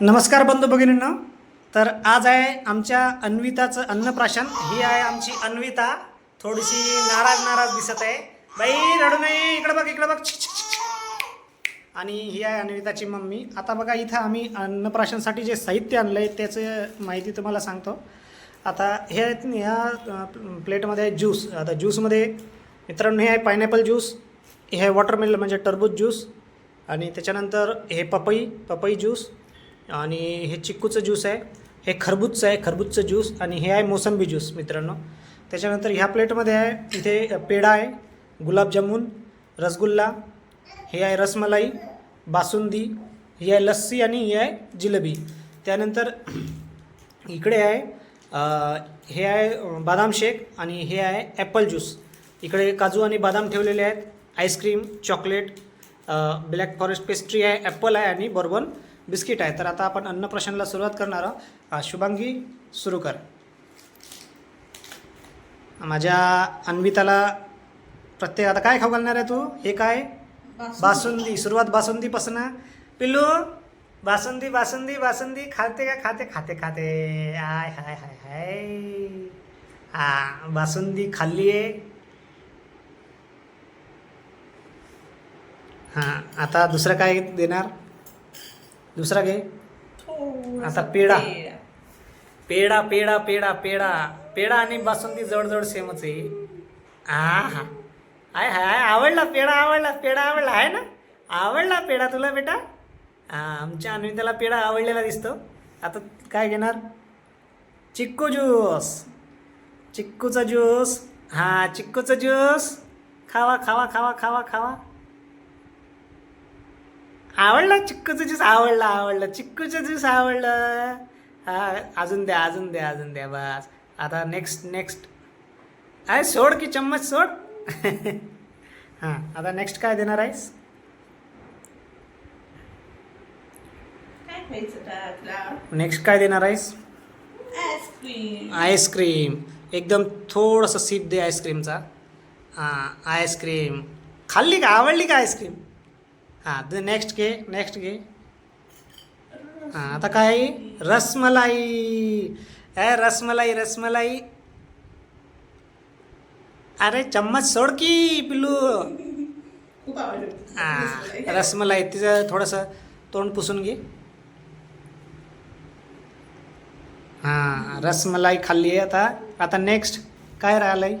नमस्कार बंधू भगिनींना. तर आज आहे आमच्या अन्विताचं अन्नप्राशन. ही आहे आमची अन्विता. थोडीशी नाराज नाराज दिसत आहे. बाई रडू नये. इकडं बघ इकडं बघ. आणि ही आहे अन्विताची मम्मी. आता बघा इथं आम्ही अन्नप्राशनसाठी जे साहित्य आणलं आहे त्याचं माहिती तुम्हाला सांगतो. आता हे आहेत ह्या प्लेटमध्ये आहे ज्यूस. आता ज्यूसमध्ये मित्रांनो हे आहे पायनॅपल ज्यूस. हे आहे वॉटरमेल म्हणजे टरबूज ज्यूस. आणि त्याच्यानंतर हे पपई पपई ज्यूस. आणि हे चिक्कूचं ज्यूस आहे हे खरबूजचं आहे खरबूजचं ज्यूस आणि हे आहे मोसंबी ज्यूस मित्रांनो. त्याच्यानंतर ह्या प्लेटमध्ये आहे इथे पेढा आहे गुलाबजामुन रसगुल्ला हे आहे रसमलाई बासुंदी ही आहे लस्सी आणि ही आहे जिलेबी. त्यानंतर इकडे आहे हे आहे बदाम शेक आणि हे आहे ॲपल ज्यूस. इकडे काजू आणि बदाम ठेवलेले आहेत ice cream chocolate black forest pastry आहे ॲपल आहे आणि बर्बन बिस्किट आहे. तर आता आपण अन्नप्राशनला सुरुवात करणार आहोत. शुभांगी सुरू कर. माझ्या अन्विताला प्रत्येक आता काय खाऊ घालणार आहे तू? हे काय? बासुंदी. सुरुवात बासुंदीपासून. पिल्लू बासुंदी बासुंदी बासुंदी. खाते का? खाते खाते खाते. आय हाय हाय हाय. हा बासुंदी खाल्ली आहे हां आता दुसरं काय देणार? दुसरा घे. आता पेढा. पेढा. पेढा पेढा पेढा पेढा. आणि बासुंदी जवळजवळ सेमच आहे. हा हा आहे हाय आवडला पेढा आवडला पेढा आवडला. आहे ना? आवडला पेढा तुला बेटा? हा आमच्या अन्विताला पेढा आवडलेला दिसतो. आता काय घेणार? चिक्कू ज्यूस. चिक्कूचा ज्यूस. हा चिक्कूचा ज्यूस. खावा खावा खावा खावा खावा. आवडला? चिक्कूचा ज्यूस आवडला आवडला. चिक्कूचा ज्यूस आवडलं. हा अजून द्या अजून द्या अजून द्या बस. आता नेक्स्ट नेक्स्ट आहे सोड की चम्मच सोड. हां आता नेक्स्ट काय देणार आहेस? नेक्स्ट काय देणार आहेस? आईस्क्रीम आईस्क्रीम एकदम थोडंसं सीप दे आईस्क्रीमचा हां आईस्क्रीम खाल्ली का? आवडली का आईस्क्रीम हां नेक्स्ट घे नेक्स्ट घे. हां आता काय? रसमलाई. ए रसमलाई रसमलाई. अरे चम्मच सोड की पिल्लू. हां रसमलाई. तिचं थोडंसं तोंड पुसून घे. हां रसमलाई खाल्ली आहे आता. आता नेक्स्ट काय राहिलंय?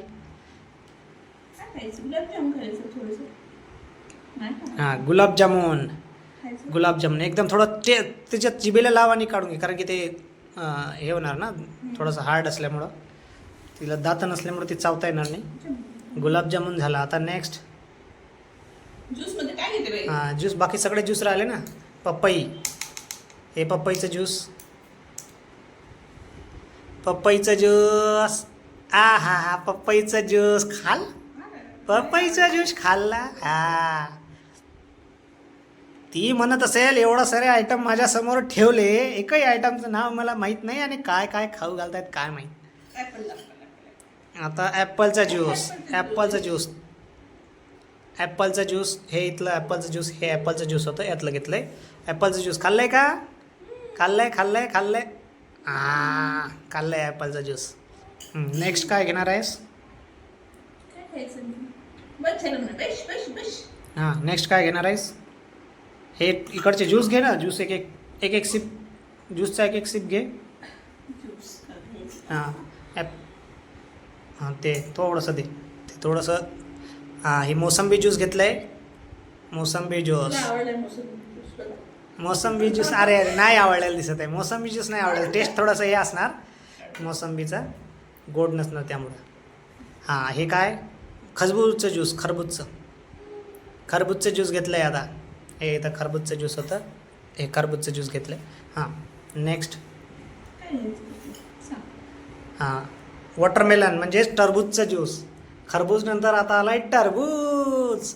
हां गुलाबजामुन गुलाबजामुन एकदम थोडं ते त्याच्यात जिबेला लाव आणि काढून घे कारण की ते हे होणार ना थोडंसं हार्ड असल्यामुळं. तिला दात नसल्यामुळं ती चावता येणार नाही. गुलाबजामुन झाला. आता नेक्स्ट हां ज्यूस बाकी सगळे ज्यूस राहिले ना? पपई. हे पपईचं ज्यूस पपईचं ज्यूस आ हा हा पपईचं ज्यूस खाल. पपईचा ज्यूस खाल्ला. हा. ती म्हणत असेल एवढं सारे आयटम माझ्यासमोर ठेवले. एकही आयटमचं नाव मला माहीत नाही आणि काय काय खाऊ घालतायत काय माहीत. आता ॲपलचा ज्यूस ॲपलचा ज्यूस. ॲपलचा ज्यूस हे इथलं ॲपलचं ज्यूस हे ॲपलचं ज्यूस होतं यातलं घेतलं आहे ॲपलचं ज्यूस खाल्लं आहे का? खाल्लं आहे खाल्लं आहे खाल्लं आहे हां खाल्लं आहे ॲपलचा ज्यूस नेक्स्ट काय घेणार आहेस हां नेक्स्ट काय घेणार आहेस? हे इकडचे ज्यूस घे ना ज्यूस एक एक एक एक सिप ज्यूसचा एक एक सिप घे. हां ॲप हां ते थोडंसं दे ते थोडंसं हां हे मोसंबी ज्यूस घेतलं आहे मोसंबी ज्यूस मोसंबी ज्यूस अरे अरे नाही आवडलेलं दिसत आहे. मोसंबी ज्यूस नाही आवडलेलं टेस्ट थोडंसं हे असणार. मोसंबीचा गोड नसणार त्यामुळं. हां हे काय? खरबूजचं ज्यूस खरबूजचं. खरबूजचं ज्यूस घेतलं आहे आता. हे इथं खरबूजचं ज्यूस होतं. हे खरबूजचं ज्यूस घेतलं आहे हां नेक्स्ट हां वॉटरमेलन म्हणजेच टरबूजचं ज्यूस खरबूज नंतर आता आलाय टरबूज.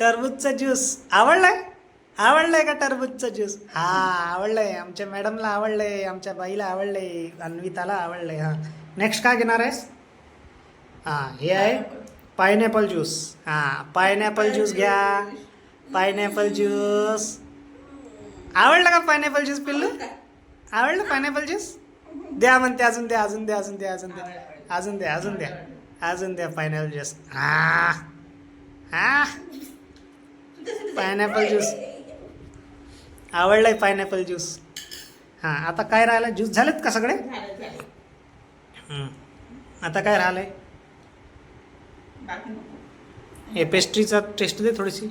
टरबूजचं ज्यूस आवडलाय? आवडलंय का टरबूजचं ज्यूस हा आवडलंय. आमच्या मॅडमला आवडलंय आमच्या बाईला आवडलंय अन्विताला आवडलंय. हां नेक्स्ट काय घेणार आहेस? हां हे आहे पायनॅपल ज्यूस हां पायनॅपल ज्यूस घ्या. पायनॅपल ज्यूस आवडलं का पायनॅपल ज्यूस पिल्लू? आवडलं पायनॅपल ज्यूस द्या म्हणते अजून द्या अजून द्या अजून द्या अजून द्या. अजून द्या अजून द्या. अजून द्या पायनॅपल ज्यूस हा हा पायनॅपल ज्यूस आवडलाय पायनॅपल ज्यूस हां आता काय राहिलं ज्यूस झालेत का सगळे. आता काय राहिलंय? बाकी नको. हे पेस्ट्रीचा टेस्ट दे थोडीशी.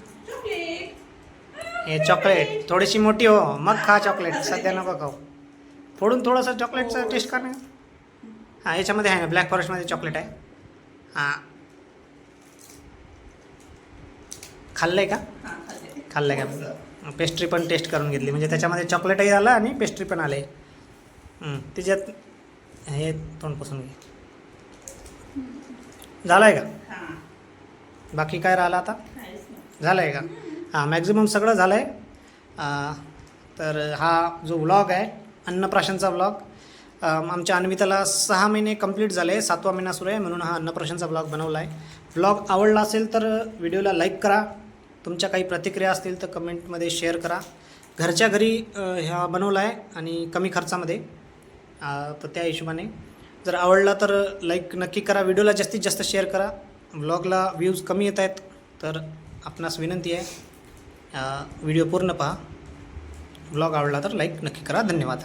हे चॉकलेट थोडीशी मोठी हो मग खा चॉकलेट सध्या नको खाऊ. फोडून थोडंसं चॉकलेटचा टेस्ट कर ना. हां याच्यामध्ये आहे ना ब्लॅक फॉरेस्टमध्ये चॉकलेट आहे. हां. खाल्लंय का? हा खाल्ले खाल्लंय का? पेस्ट्री पण टेस्ट करून घेतली. म्हणजे त्याच्यामध्ये चॉकलेटही आलं आणि पेस्ट्री पण आले हं, त्याच्यात हे तोंड पुसून घे. झालं आहे का बाकी काय राहिलं आता? झालं आहे का? हां मॅक्झिमम सगळं झालं आहे तर हा जो व्लॉग आहे अन्नप्राशनचा व्लॉग आमच्या अन्विताला सहा महिने कंप्लीट झाले सातवा महिना सुरू आहे म्हणून हा अन्नप्राशनचा व्लॉग बनवला आहे व्लॉग आवडला असेल तर व्हिडिओला लाईक करा. तुमच्या काही प्रतिक्रिया असतील तर कमेंटमध्ये शेअर करा. घरच्या घरी ह्या बनवला आहे आणि कमी खर्चामध्ये. तर त्या हिशोबाने. जर आवडला तर लाईक नक्की करा. व्हिडिओला जास्तीत जास्त शेअर करा. ब्लॉगला व्ह्यूज कमी येत आहेत तर आपणास विनंती आहे. व्हिडिओ पूर्ण पहा. ब्लॉग आवडला तर लाईक नक्की करा. धन्यवाद.